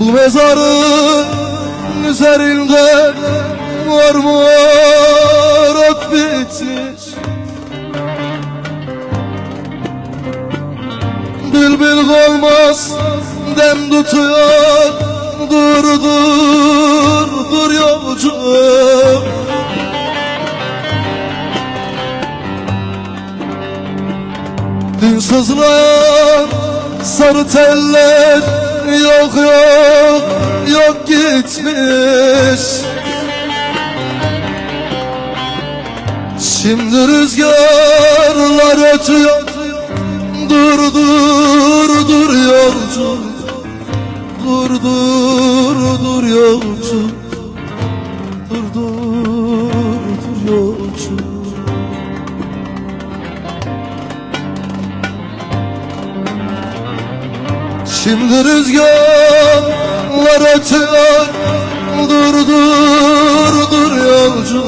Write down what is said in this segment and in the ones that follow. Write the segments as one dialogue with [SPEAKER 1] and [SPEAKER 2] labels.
[SPEAKER 1] Bu mezarın üzerinde mor ot bitmiş. Bülbül olmaz dem tutuyor Dur dur dur yolcu Dün sızlayan sarı teller Yok yok yok gitmiş. Şimdi rüzgarlar ötüyor Dur dur dur yolcu. Dur dur dur yolcu Şimdi rüzgarlar ötüyor Dur dur dur yolcu.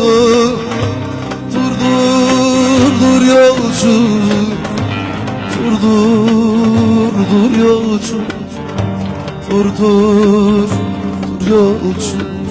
[SPEAKER 1] Dur dur dur yolcu. Dur dur dur yolcu. Dur dur dur yolcu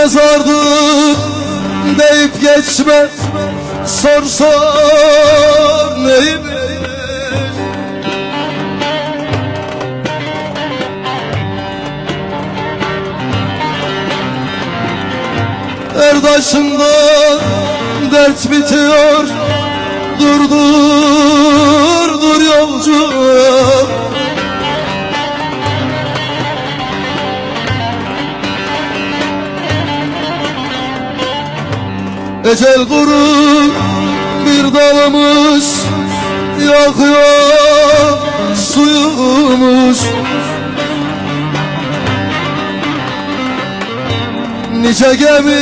[SPEAKER 1] mezardır deyip geçme. Sor sor neymiş Erdaşında dert bitiyor Ecel kuru bir dalımız Yakıyor suyumuz. Nice gemiler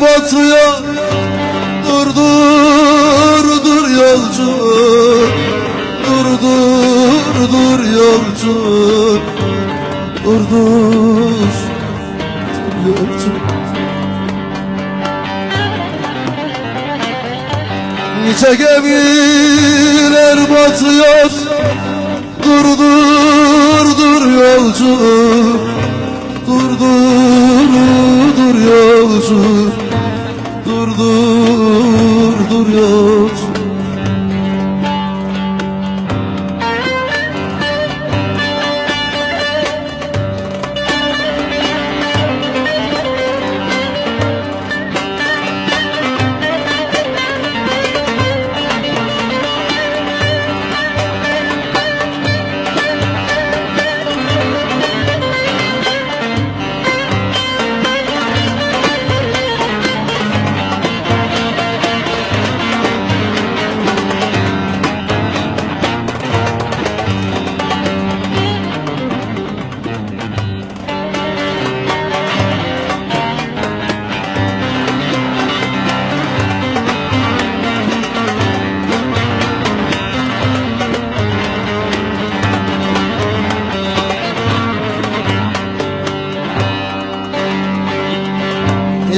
[SPEAKER 1] batıyor Dur dur dur yolcu. Dur dur dur yolcu. Dur dur dur yolcu Nice gemiler batıyor Dur dur yolcu Dur dur dur yolcu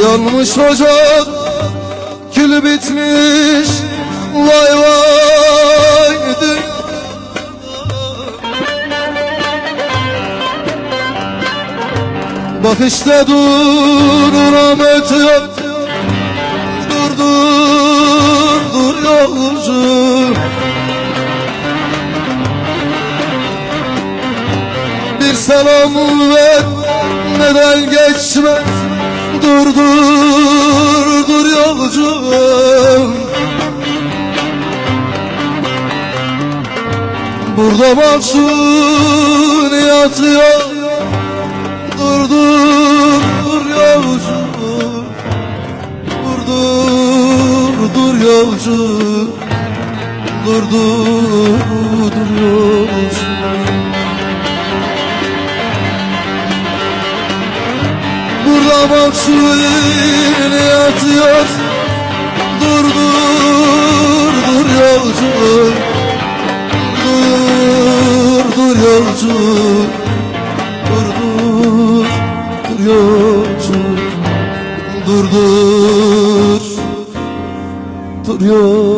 [SPEAKER 1] Yanmış ocak Külü bitmiş. Vay vay dünya Bak işte dur rahmet yok. Dur dur dur yolcu. Selam ver Neden geçme Dur dur dur yolcum Burada mahzun yatıyor. Dur dur dur yolcu Dur dur dur yolcu Dur dur dur yolcu Burada mahzun yatıyor. Dur dur dur yolcu Dur dur yolcu Dur dur dur yolcu Dur dur dur yolcu